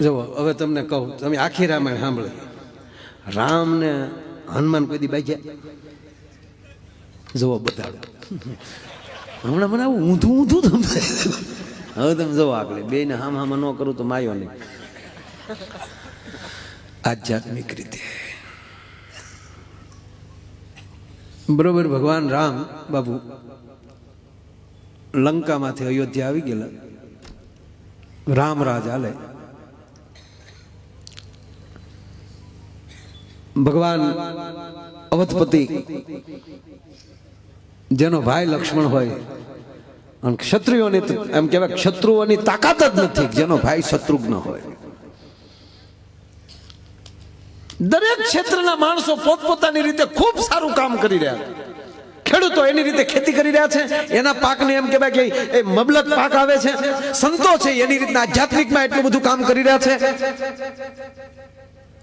જુઓ, હવે તમને કહું, તમે આખી રામાયણ સાંભળી. રામને હનુમાન કોઈ દી બાજ્યા જુઓ બધા હમણાં મને આવું ઊંધું ઊંધું તમને હવે તમે જુઓ આગળ. બે ને હામ હામાં ન કરું તો માયો નહીં. આધ્યાત્મિક રીતે. બરોબર, ભગવાન રામ બાબુ લંકામાંથી અયોધ્યા આવી ગયેલા. રામ રાજ હાલે ભગવાન અવધપતિ. જેનો ભાઈ લક્ષ્મણ હોય. અને ક્ષત્રિયોની એમ કહેવાય ક્ષત્રુઓની તાકાત જ નથી જેનો ભાઈ શત્રુઘ્ન હોય. દરેક ક્ષેત્રના માણસો પોતપોતાની રીતે ખૂબ સારું કામ કરી રહ્યા ખેડૂતો એની રીતે ખેતી કરી રહ્યા છે. એના પાકને એમ કહેવાય કે એ મબલક પાક આવે છે. સંતો છે, એની રીતના આધ્યાત્મિકમાં એટલું બધું કામ કરી રહ્યા છે.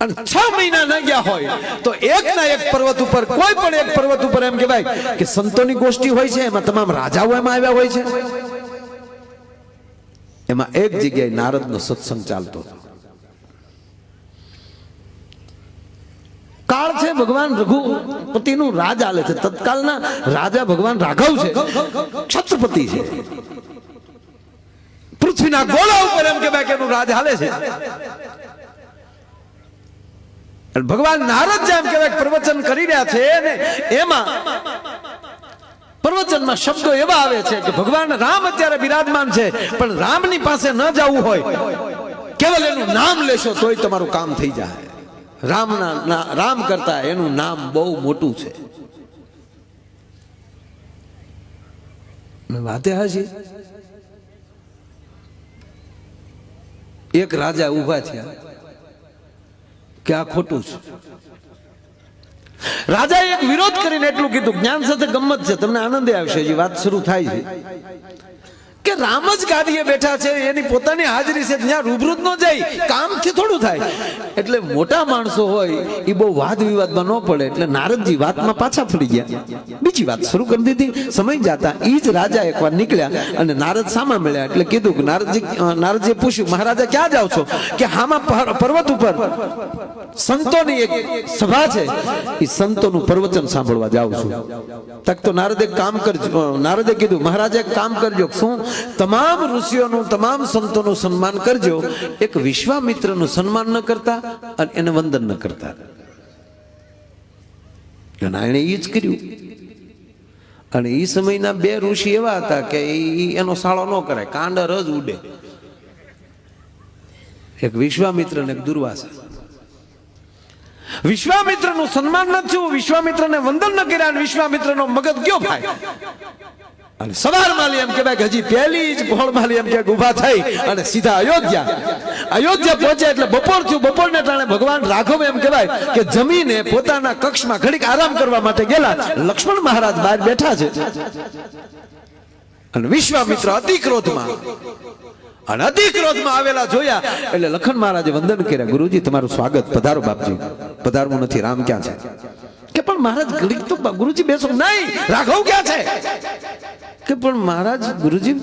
અને છ મહિના ન હોય તો એક ના એક પર્વત ઉપર, કોઈ પણ એક પર્વત ઉપર એમ કહેવાય કે સંતોની ગોષ્ઠી હોય છે, એમાં તમામ રાજાઓ એમાં આવ્યા હોય છે. એમાં એક જગ્યાએ નારદનો સત્સંગ ચાલતો હતો. કાળ છે ભગવાન રઘુપતિનું, રાજ આલે છે. તત્કાલના રાજા ભગવાન રાઘવ છે, છત્રપતિ છે. પૃથ્વીના ગોળા ઉપર એમ કહેવાય કે એનું રાજ હાલે છે. ભગવાન નારદ જેમ કહેવાય પ્રવચન કરી રહ્યા છે ને, એમાં પ્રવચનમાં શબ્દો એવા આવે છે કે ભગવાન રામ અત્યારે બિરાજમાન છે, પણ રામની પાસે ન જવું હોય. કેવલ એનું નામ લેશો તોય તમારું કામ થઈ જાય. રામના રામ કરતા એનું નામ બહુ મોટું છે. વાતે હાજી. એક રાજા ઊભા થયા. કે આ ખોટું છે? રાજાએ એક વિરોધ કરીને એટલું કીધું, જ્ઞાન સાથે ગમત છે, તમને આનંદ આવશે. હજી વાત શરૂ થાય છે. કે રામ જ ગાદીએ બેઠા છે, એની પોતાની હાજરી છે, ત્યાં રૂબરૂ ન જાય, કામથી થોડું થાય. એટલે મોટા માણસો હોય એ બહુ વાદ વિવાદમાં ન પડે, એટલે નારદજી વાતમાં પાછા ફરી ગયા. બીજી વાત શરૂ કરી દીધી, સમય જતા એ જ રાજા એકવાર નીકળ્યા અને નારદ સામા મળ્યા, એટલે કીધું કે નારદજી નારદજીએ પૂછ્યું, મહારાજા, ક્યાં જાઓ છો? કે હામાં પર્વત ઉપર. સંતોની એક સભા છે એ સંતોનું પ્રવચન સાંભળવા જાઉં છું. તક તો નારદે કામ કરજો નારદે કીધું, મહારાજે કામ કરજો. શું? તમામ ઋષિઓનું, તમામ સંતોનું સન્માન કરજો. એક વિશ્વામિત્રનું સન્માન ન કરતા અને એને વંદન ન કરતા. અને એણે એ જ કર્યું. અને એ સમયના બે ઋષિ એવા હતા કે એનો સાળો ન કરે કાંડર જ ઉડે. એક વિશ્વામિત્ર ને એક દુર્વાસા. વિશ્વામિત્રનું સન્માન ન થયું, વિશ્વામિત્રને વંદન ન કર્યા અને વિશ્વામિત્રનો મગજ ગયો ભાઈ? અને માલી એમ કહેવાય હજી પહેલી જ પહોળમાં એમ કે ઊભા થઈ અને સીધા અયોધ્યા. અયોધ્યા પહોંચ્યા એટલે બપોર થયું બપોરને ટાણે ભગવાન રાઘવ એમ કહેવાય કે જમીને પોતાના કક્ષમાં ઘડીક આરામ કરવા માટે ગયેલા. લક્ષ્મણ મહારાજ બહાર બેઠા છે. અને વિશ્વામિત્ર અતિ ક્રોધમાં અને અતિ ક્રોધમાં આવેલા જોયા. એટલે લખન મહારાજે વંદન કર્યા, ગુરુજી, તમારું સ્વાગત. પધારો બાપજી. પધારવું નથી. રામ ક્યાં છે? કે પણ મહારાજ ઘડીક તો ગુરુજી બેસો. નહીં, રાઘવ ક્યાં છે? કે પણ મહારાજ ગુરુજી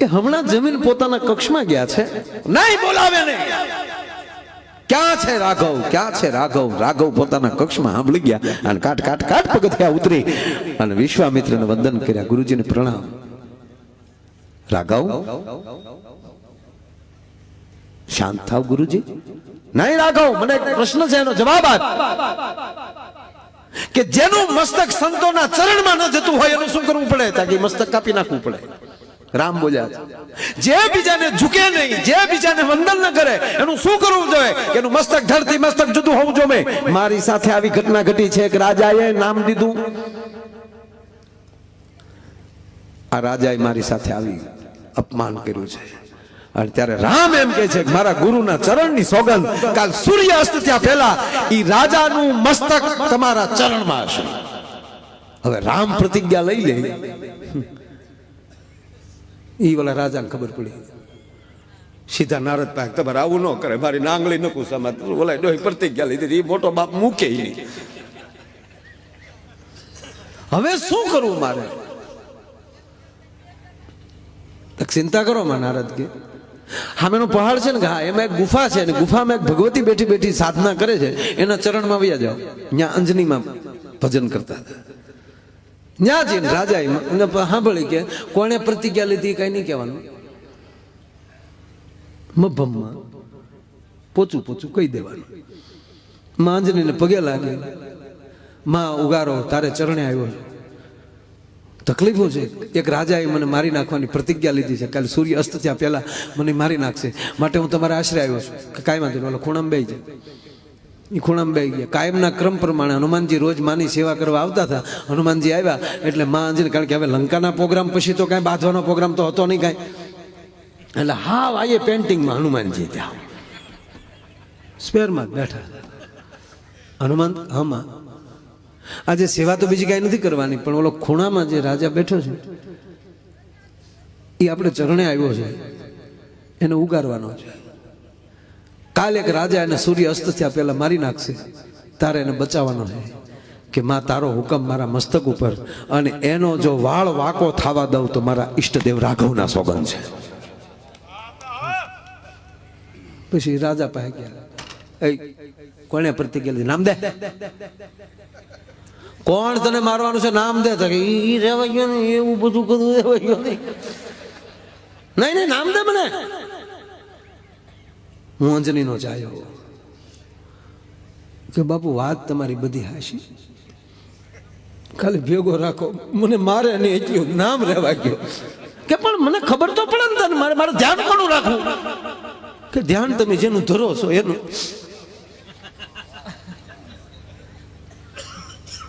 એ હમણાં જમીન પોતાના કક્ષમાં ગયા છે. નહીં બોલાવે નહીં. ક્યાં છે રાઘવ? ક્યાં છે રાઘવ? રાઘવ પોતાના કક્ષમાં સાંભળી ગયા અને કાટ કાટ કાટ પગથિયા ઉતરી અને વિશ્વામિત્રને વંદન કર્યા. ગુરુજીને પ્રણામ. રાઘવ શાંત થાવ ગુરુજી. નહીં રાઘવ મને એક પ્રશ્ન છે એનો જવાબ આપ. કે જેનું મસ્તક સંતોના ચરણમાં ન જતું હોય એનું શું કરવું પડે? તાકે મસ્તક કાપી નાખવું પડે. રામ બોલ્યા જે બીજાને ઝૂકે નહીં, જે બીજાને વંદન ન કરે, એનું શું કરવું જોઈએ? એનું મસ્તક ધરતી મસ્તક જુદું હોવું જોમે. મારી સાથે આવી ઘટના ઘટી છે. એક રાજાએ નામ દીધું. આ રાજાએ મારી સાથે આવી અપમાન કર્યું છે. અને ત્યારે રામ એમ કે છે મારા ગુરુના ચરણની સોગંદ કાલ સૂર્યાસ્ત ત્યાં પહેલા ઈ રાજાનું મસ્તક તમારા ચરણમાં હશે. હવે રામ પ્રતિજ્ઞા લઈ લે. ઈ ઓલા રાજાને ખબર પડી. સીધા નારદ પાક તમારે આવું ન કરે, મારી નાંગળી ન કુસામાં ઓલા ડોહી પ્રતિજ્ઞા લીધી એ મોટો બાપ મૂકે હવે શું કરવું મારે? ચિંતા કરો માં નારદ કે સામેનો પહાડ છે ને કે એમાં એક ગુફા છે અને ગુફામાં એક ભગવતી બેઠી બેઠી સાધના કરે છે, એના ચરણમાં વ્યા જાઓ. ત્યાં અંજનીમાં ભજન કરતા હતા. ત્યાં જઈને રાજા સાંભળી કે કોણે પ્રતિજ્ઞા લીધી, કઈ નહીં કહેવાનું. મભમમાં પોચું પોચું કહી દેવાનું. માં અંજનીને પગે લાગે. માં ઉગારો, તારે ચરણે આવ્યો છે. તકલીફો છે. એક રાજાએ મને મારી નાખવાની પ્રતિજ્ઞા લીધી છે. કાલે સૂર્ય અસ્ત થયા પહેલા મને મારી નાખશે. માટે હું તમારા આશરે આવ્યો છું. કે કાંઈ વાંધો નહીં. ખૂણામાં બેહી એ ખૂણામાં ગયા. કાયમના ક્રમ પ્રમાણે હનુમાનજી રોજ માની સેવા કરવા આવતા હતા. હનુમાનજી આવ્યા એટલે મા અંજની કારણ કે હવે લંકાના પ્રોગ્રામ પછી તો કાંઈ બાંધવાનો પ્રોગ્રામ તો હતો નહીં કાંઈ. એટલે હા આયે પેન્ટિંગમાં હનુમાનજી ત્યાં. સ્પેરમાં બેઠા. હનુમાન હમાં આજે સેવા તો બીજી કાંઈ નથી કરવાની, પણ ઓલો ખૂણામાં જે રાજા બેઠો છે, એ આપણે ચરણે આવ્યો છે. એને ઉગારવાનો છે. કાલે એક રાજા એને સૂર્ય અસ્ત થયા પહેલાં મારી નાખશે. તારે એને બચાવવાનો છે કે માં, તારો હુકમ મારા મસ્તક ઉપર અને એનો જો વાળ વાકો થવા દઉં તો મારા ઈષ્ટદેવ રાઘવના સોગંદ છે. પછી રાજા પાસે ગયા. કોણે પ્રતિજ્ઞા નામ દે. કોણ તને મારવાનું છે? નામ દે. તો ઈ રહેવા ગયો ને એવું બધું કદું રહેવા ગયો નહીં નહીં, નામ દે મને. હું અંજનીનો ચાયો કે બાપુ, વાત તમારી બધી હાશી ખાલી ભેગો રાખો. મને મારે નહીં એટલું નામ રહેવા ગયો. કે પણ મને ખબર તો પડે ને તને. મારે મારે ધ્યાન કોનું રાખવું? કે ધ્યાન તમે જેનું ધરો છો એનું.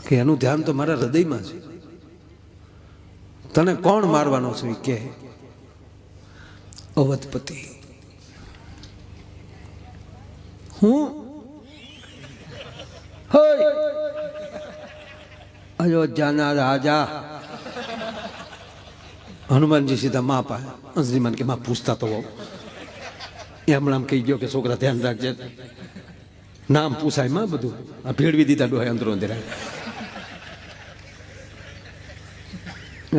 કે એનું ધ્યાન તો મારા હૃદયમાં છે. તને કોણ મારવાનો છે કે અવધપતિ. હું? અયોધ્યાના રાજા. હનુમાનજી સીધા મા પાસે. અંજલીમાન કે માં પૂછતા તો હોઉં એ હમણાં આમ કહી ગયો કે છોકરા ધ્યાન રાખજે. નામ પૂછાયમાં બધું. આ ભેળવી દીધા ડોહાય અંદરો અંદર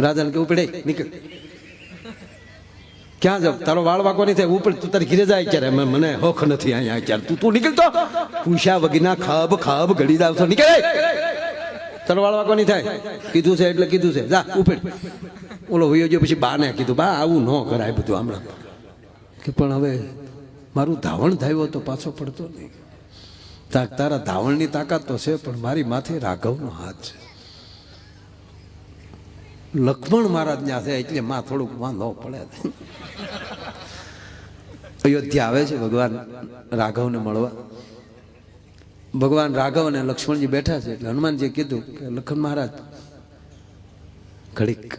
રાજાને કે, ઉપડે, નીકળ. ક્યાં જાવ તારો વાળ વાકો નહીં થાય. ઉપડ, તું તારી ઘીરે જાય ક્યારે? મને- હોખ નથી અહીંયા ક્યારે. તું તું નીકળતો પૂછ્યા વગીના ખાબ ખાબ ઘડી જાવ છો. નીકળે. તારો વાળ વાકો નહીં થાય. કીધું છે એટલે કીધું છે. જા, ઉપડ. ઓલો વયો જો પછી બાને કીધું, બા, આવું ન કરાય બધું હમણાં કે પણ હવે મારું ધાવણ થયો તો પાછો પડતો નહીં. તારા ધાવણની તાકાત તો છે, પણ મારી માથે રાઘવનો હાથ છે. લક્ષ્મણ મહારાજ ત્યાં છે, એટલે માં થોડુંક વાંધો પડે. અયોધ્યા આવે છે ભગવાન રાઘવને મળવા. ભગવાન રાઘવ અને લક્ષ્મણજી બેઠા છે, એટલે હનુમાનજીએ કીધું કે લખન મહારાજ, ઘડીક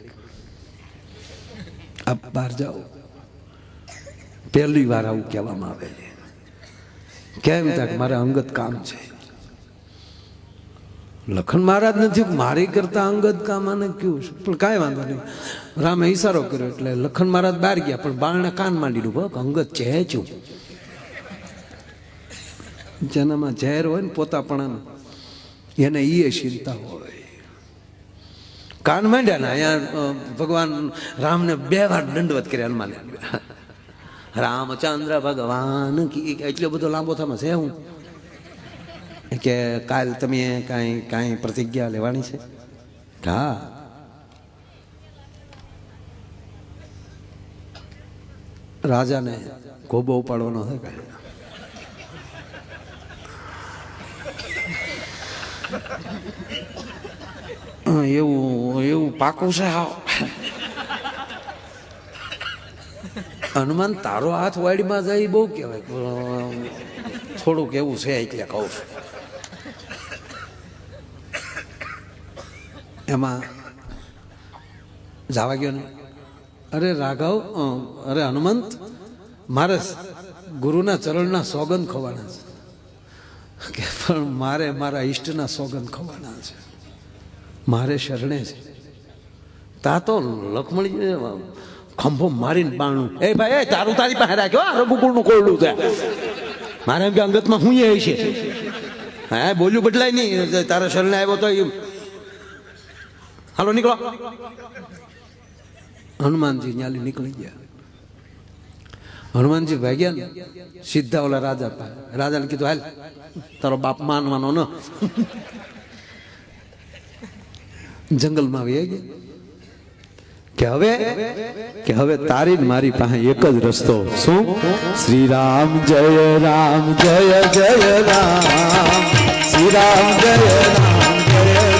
આપ બહાર જાઓ. પહેલી વાર આવું કહેવામાં આવે છે. કેમ? તક મારે અંગત કામ છે. લખન મહારાજ નથી મારી કરતા અંગત કામાને કયું છે? પણ કાંઈ વાંધો નહીં. રામે ઈશારો કર્યો, એટલે લખન મહારાજ બહાર ગયા, પણ બારણે કાન માંડી ડૂબો અંગત છે જેનામાં ઝેર હોય ને પોતાપણાનું, એને એ ચિંતા હોય. કાન માંડ્યા ને, અહીંયા ભગવાન રામને બે વાર દંડવત કર્યા, હનુમાને. રામચંદ્ર ભગવાન એટલો બધો લાંબો થમાં છે હું. કે કાલ તમે કાંઈ કાંઈ પ્રતિજ્ઞા લેવાની છે? હા. રાજાને ગોબો ઉપાડવાનો છે કાંઈ. એવું એવું પાકું છે હા હનુમાન તારો હાથ વાડીમાં જાય બહુ કહેવાય થોડુંક એવું છે એટલે કહું છું. એમાં જવા ગયો ને? અરે રાઘવ અરે હનુમંત, મારે ગુરુના ચરણના સોગંદ ખવાના છે. કે પણ મારે મારા ઈષ્ટના સોગંદ ખવાના છે. મારે શરણે છે. તા તો લખમણી ખંભો મારીને બાણું. એ ભાઈ, એ તારું તારી પાસે રાખ્યો રઘુકુળનું કોરડું છે. મારે એમ કે અંગતમાં હું એ છે. હા, બોલ્યું બદલાય નહીં. તારા શરણે આવ્યો તો હાલો નીકળો હનુમાનજી ન્યાલી નીકળી ગયા. હનુમાનજી ભાગ્યા ને, સીધા ઓલા રાજા પાસે. રાજાને કીધું, હાલ, તારો બાપ માનવાનો ન. જંગલમાં આવી ગયા. કે હવે? કે હવે તારી મારી પાસે એક જ રસ્તો. શું? શ્રી રામ જય રામ, જય જય રામ. શ્રી રામ જય રામ, જય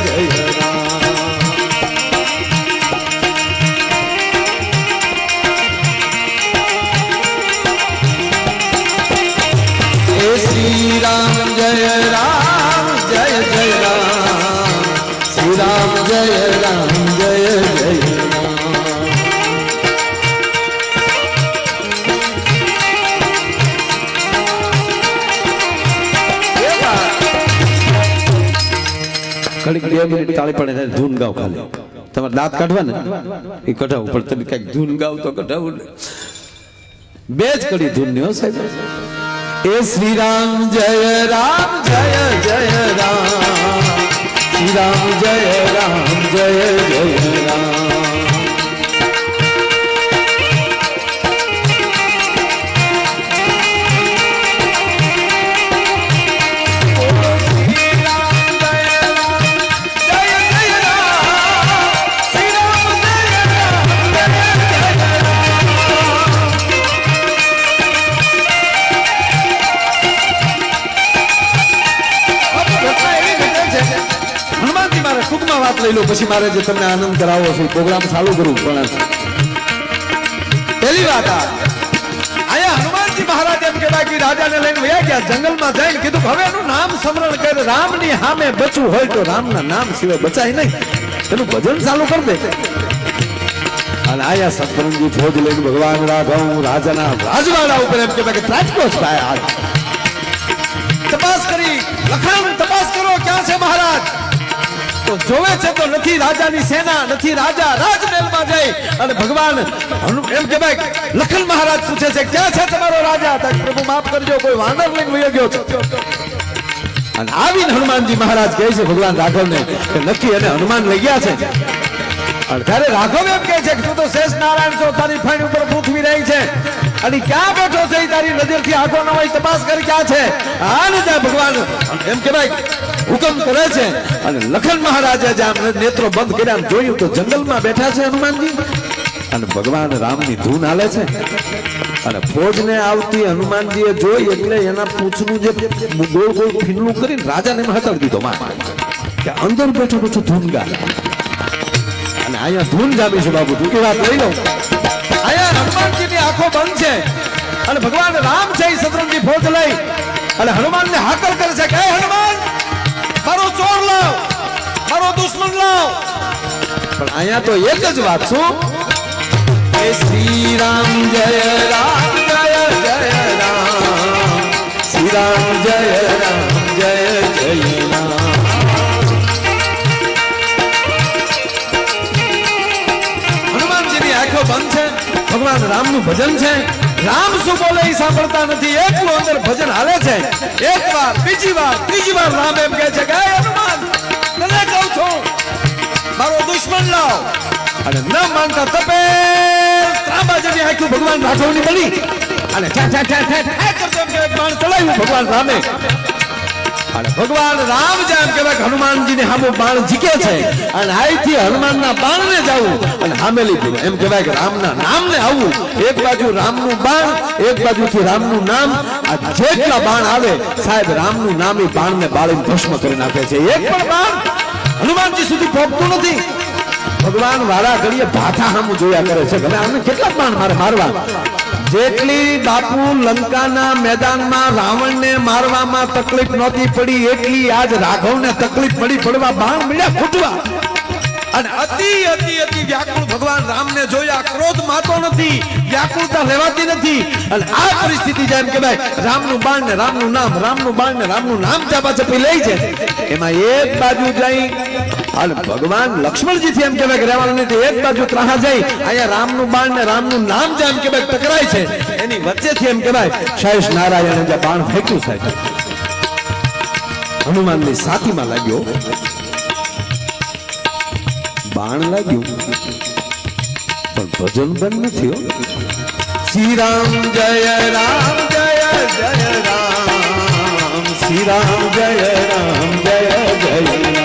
ઘડીક બે મિનિટ તાળી પડે ધૂન ગાવ ખાલી. તમારે દાંત કાઢવા ને એ કઢાવું, પણ તમે કંઈક ધૂન ગાવ તો કઢાવું ને. બે જ કડી ધૂનની સાહેબ. એ શ્રી રામ જય રામ, જય જય રામ. શ્રી રામ જય રામ, જય જય રામ. વાત લઈ લો, પછી મારે જે તમને આનંદ કરાવો છું પ્રોગ્રામ ચાલુ કરું પણ પહેલી વાત આ. અહીંયા હનુમાનજી મહારાજ એમ કે બાકી રાજાને લઈને વયા ગયા, જંગલમાં જઈને કીધું હવે એનું નામ સ્મરણ કરે, રામની સામે બચવું હોય તો રામના નામ સિવાય બચાય નહીં. એનું ભજન ચાલુ કરી દે. અને આયા સતરંગી ફોજ લઈને ભગવાન રાઘવ રાજાના રાજવાડા ઉપર એમ કે ત્રાટકો જ થાય આજ જોવે છે તો નથી રાજાની સેના, નથી રાજા, રાજમહેલમાં જાય અને ભગવાન એમ કે ભાઈ લખન મહારાજ પૂછે છે, ક્યાં છે તમારો રાજા? પ્રભુ, માફ કરજો, કોઈ વાનર લઈને વયો ગયો અને આવીને હનુમાનજી મહારાજ કહે છે, ભગવાન રાઘવને, કે નક્કી અને હનુમાન લઈ ગયા છે. ત્યારે રાઘવ એમ કહે છે કે, તું તો શેષ નારાયણ છો, તારી ફાઈન ઉપર પૃથ્વી રહી છે. અને ક્યાં બેઠો છે ઈ તારી નજરથી આંખો ન હોય તપાસ કરી ક્યાં છે? આને ત્યાં ભગવાન. એમ કે ભાઈ, હુકમ કરે છે. અને લખન મહારાજે જ્યાં નેત્રો બંધ કર્યા જોયું તો જંગલમાં બેઠા છે હનુમાનજી. અને ભગવાન રામની ધૂન હાલે છે. અને ફોજને આવતી હનુમાનજીએ જોઈ એટલે એના પૂંછનું જે ગોળ ગોળ ફીનલું કરીને રાજાને હટાવી દીધો માં કે અંદર બેઠો બેઠો ધૂન ગાય. અને અહીંયા ધૂન જામી છે બાબુ તું વાત લઈ લઉં. અહીંયા હનુમાનજીની આંખો બંધ છે. અને ભગવાન રામ છે એ શત્રુંજી ફોજ લઈ અને હનુમાનને હાકલ કરે છે કે હનુમાન, મારો ચોર લાવ, મારો દુશ્મન લાવ. પણ અહીંયા તો એક જ વાત છું શ્રી રામ જય રામ, જય જય રામ. શ્રી રામ જય રામ, જય જય ભગવાન રામનું ભજન છે. રામ શું બોલે એ સાંભળતા નથી. એટલું અંદર ભજન હાલે છે. એક વાર, બીજી વાર, ત્રીજી વાર રામ એમ કહે છે કે હનુમાન, તને કહું છું, મારો દુશ્મન લાવ. અને ન માનતા તપે. ત્રાંબા જેવી આખું ભગવાન રાઘવની બની. અને ઠે ઠે ઠે ઠે ઠે કરતો એક બાણ ભગવાન રામે અને ભગવાન રામ જેમ કહેવાય હનુમાનજી ને સામે બાણ જીકે છે. અને અહીંથી હનુમાનના બાણને જવું અને સામેલી ભૂલ. એમ કહેવાય કે રામના નામને આવવું એક બાજુ રામનું બાણ, એક બાજુથી રામનું નામ. આ જેટલા બાણ આવે, સાહેબ રામનું નામ એ બાણને બાળીને ભસ્મ કરી નાખે છે. એક પણ બાણ હનુમાનજી સુધી પહોંચતું નથી. ભગવાન વાળા ઘડીએ ભાથા સામું જોયા કરે છે. ભલે આને કેટલા બાણ મારે મારવા? જેટલી બાપુ લંકાના મેદાનમાં રાવણને મારવામાં તકલીફ નહોતી પડી, એટલી આજ રાઘવને તકલીફ પડી, પડવા બાણ મળ્યા, ફૂટવા. અને અતિ અતિ અતિ વ્યાકુળ ભગવાન રામને જોયા. ક્રોધ માતો નથી, વ્યાકુળતા લેવાતી નથી. અને આ પરિસ્થિતિ જેમ કે ભાઈ રામનું બાણ ને રામનું નામ, રામનું બાણ ને રામનું નામ ચાપા ચપી લઈ છે. એમાં એક બાજુ જઈ અને ભગવાન લક્ષ્મણજીથી એમ કહેવાય કે રહેવાનું નથી એક બાજુ ત્રાહા જઈ અહીંયા રામનું બાણ ને રામનું નામ જેમ કે ભાઈ ટકરાય છે. એની વચ્ચેથી એમ કહેવાય, શૈષ નારાયણ જે બાણ ફેંક્યું સાહેબ હનુમાનની સાથીમાં લાગ્યો. બાણ લાગ્યું. પણ ભજન બંધ નથી હો શ્રી રામ, જય રામ, જય જય રામ. શ્રી રામ, જય રામ, જય જય રામ.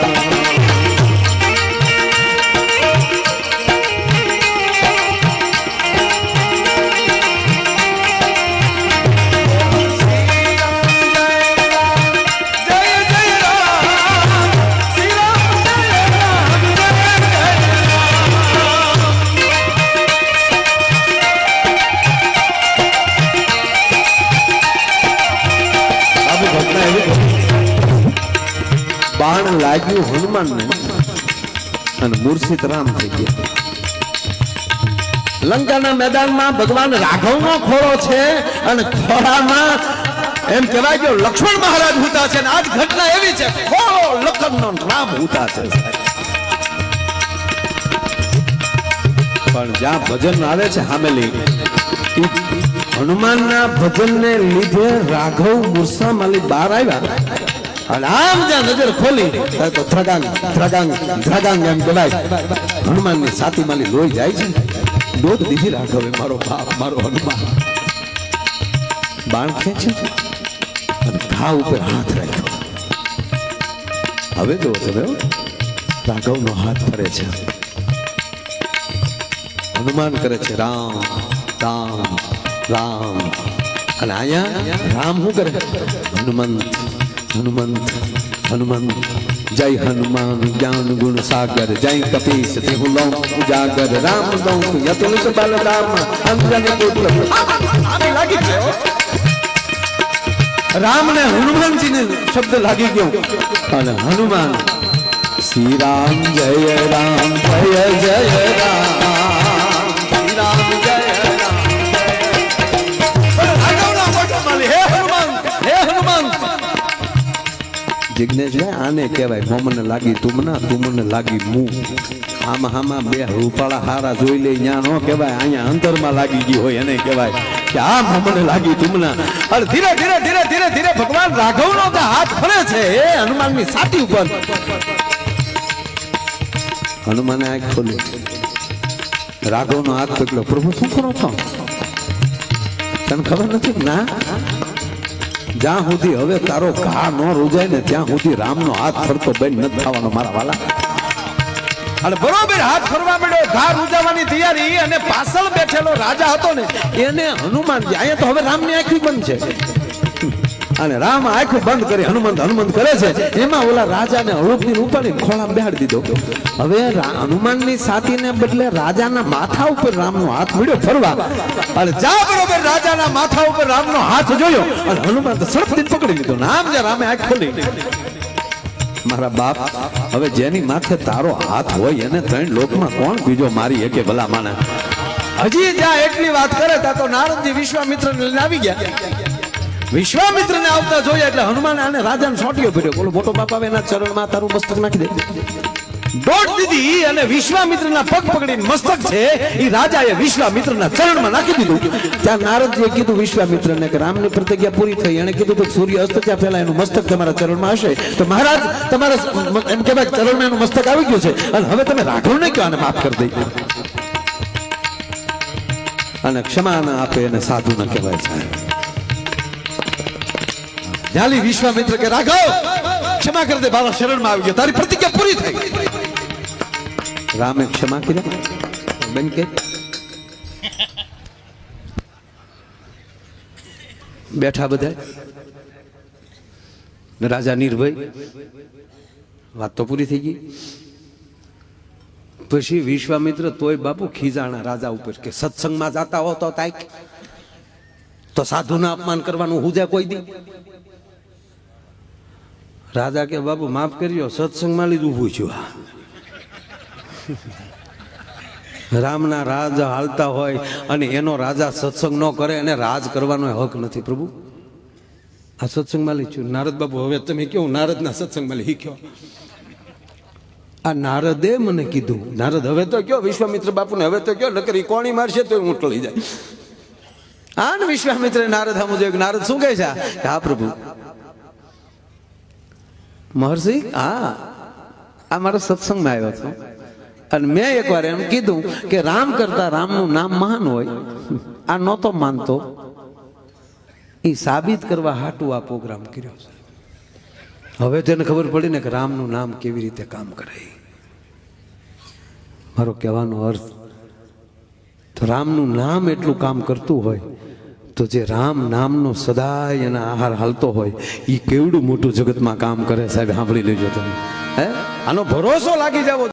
બાણ લાગ્યું હનુમાનને અને મૂર્છિત રામ થઈ ગયા. લંકાના મેદાનમાં ભગવાન રાઘવનો ખોળો છે અને ખોળામાં એમ કહેવાય કે લક્ષ્મણ મહારાજ હુતા છે આજ ઘટના એવી છે, ખોળો લખનનો રામ હુતા છે. પણ જ્યાં ભજન આવે છે હામેલી, હનુમાનના ભજનને લીધે રાઘવ મુરસામાલી બહાર આવ્યા. અને આમ જ્યાં નજર ખોલી તો ધ્રગાંગ ધ્રગાંગ ધ્રગાંગ એમ કહેવાય. હનુમાનની છાતી માલી લોહી જાય છે. દોધ દીધી રાઘવે, મારો બાપ, મારો હનુમાન. બાણ ખેંચે છે. અને ઘા ઉપર હાથ રાખ્યો. હવે જો તમે રાઘવનો હાથ ફરે છે. હનુમાન કરે છે, રામ રામ રામ. અને અહીંયા રામ શું કરે? હનુમંત હનુમંત હનુમંત જય હનુમાન જ્ઞાન ગુણ સાગર જય કપીશ તે હું લઉં ઉજાગર રામ લઉં યતુલિત બલરામ અંજન પુત્ર રામ ને હનુમાનજી ને શબ્દ લાગી ગયો અને હનુમાન શ્રી રામ જય રામ જય જય રામ શ્રી રામ જય જિજ્ઞેશભાઈ આને કહેવાય મોમને લાગી તુમના તુમને લાગી મું. આમાં આમાં બે રૂપાળા હારા જોઈ લે ત્યાં નો કહેવાય, અહીંયા અંતરમાં લાગી ગઈ હોય એને કહેવાય કે આ મોમને લાગી તુમના અને ધીરે ધીરે ધીરે ધીરે ધીરે, ભગવાન રાઘવનો જે હાથ ફરે છે, એ હનુમાનની છાતી ઉપર. હનુમાને આંખ ખોલી. રાઘવનો હાથ પકડ્યો, પ્રભુ, શું કરો છો? તને ખબર નથી? ના? જ્યાં સુધી હવે તારો ઘા ન રૂજાય ને ત્યાં સુધી રામનો હાથ ફરતો બેન નથી થવાનો મારા વાલા. અને બરોબર હાથ ફરવા મળ્યો ઘા રૂજાવાની તૈયારી અને પાછળ બેઠેલો રાજા હતો ને, એને હનુમાનજી, અહીંયા તો હવે રામની આંખી બંધ છે. અને રામ આંખું બંધ કરી હનુમંત હનુમંત કરે છે. એમાં ઓલા રાજાને હળુકની ઉપાડી ખોળામાં બેહાડી દીધો. હવે હનુમાનની છાતીને બદલે રાજાના માથા ઉપર રામનો હાથ મળ્યો ફરવા. અને જા બરોબર, રાજાના માથા ઉપર રામનો હાથ જોયો. અને હનુમાન તો સડપથી પકડી લીધો. નામ જે રામે આંખ ખોલી. મારા બાપ, હવે જેની માથે તારો હાથ હોય, એને ત્રણ લોકમાં કોણ બીજો મારી એકે ભલા માને? હજી જ્યાં એટલી વાત કરે ત્યાં તો નારદજી વિશ્વામિત્ર આવી ગયા. વિશ્વામિત્ર ને આવતા જોઈએ એટલે હનુમાન આને રાજાને છોટ્યો ભર્યો. બોલો, મોટો બાપ એના ચરણમાં તારું મસ્તક નાખી દે દોડ દીધી અને વિશ્વામિત્રના પગ પકડીને મસ્તક છે. એ રાજાએ વિશ્વામિત્રના ચરણમાં નાખી દીધું. ત્યાં નારદજીએ કીધું વિશ્વામિત્રને કે રામની પ્રતિજ્ઞા પૂરી થઈ. એણે કીધું તો સૂર્ય અસ્ત ત્યાં પહેલા એનું મસ્તક તમારા ચરણમાં હશે. તો મહારાજ, તમારા એમ કે ભાઈ ચરણમાં એનું મસ્તક આવી ગયું છે. અને હવે તમે રાઘવને કયો આને માફ કરી દઈ અને ક્ષમા ના આપે એને સાધુ ના કહેવાય સાહેબ. જાલી વિશ્વામિત્ર કે રાઘવ ક્ષમા કરી દે બાબા શરણમાં આવી ગયો. તારી પ્રતિજ્ઞા પૂરી થઈ રામે ક્ષમા કરી બેન કે. બેઠા બધા. રાજા નિર્ભય વાત તો પૂરી થઈ ગઈ. પછી વિશ્વામિત્ર તોય બાપુ ખીજાણા રાજા ઉપર કે સત્સંગમાં જાતા હો તો તો સાધુના અપમાન કરવાનું હું જાય કોઈ દી. રાજા કે, બાપુ, માફ કરજો સત્સંગમાં લીધું છું. આ. રામના રાજ હાલતા હોય અને એનો રાજા સત્સંગ ન કરે, એને રાજ કરવાનો હક નથી, પ્રભુ. આ સત્સંગમાં લીધું નારદ બાબુ હવે તમે કેવું નારદના સત્સંગમાં શીખ્યો આ નારદે મને કીધું. નારદ, હવે તો કયો વિશ્વામિત્ર બાપુને, હવે તો કયો નકર કોણી મારશે તો હું ટળી જાય આ વિશ્વામિત્ર નારદ હા જોયું નારદ શું કહે છે? હા, પ્રભુ. મહર્ષિ, હા. આ મારા સત્સંગમાં આવ્યો હતો અને મેં એકવાર એમ કીધું કે રામ કરતા રામનું નામ મહાન હોય. આ નહોતો માનતો. એ સાબિત કરવા હાટું આ પ્રોગ્રામ કર્યો છે. હવે તેને ખબર પડી ને કે રામનું નામ કેવી રીતે કામ કરે મારો કહેવાનો અર્થ, તો રામનું નામ એટલું કામ કરતું હોય તો જે રામ નામનો સદાય એના આહાર હાલતો હોય એ કેવડું મોટું જગતમાં કામ કરે સાહેબ, સાંભળી લેજો તમે. હે? આનો ભરોસો લાગી જાવો.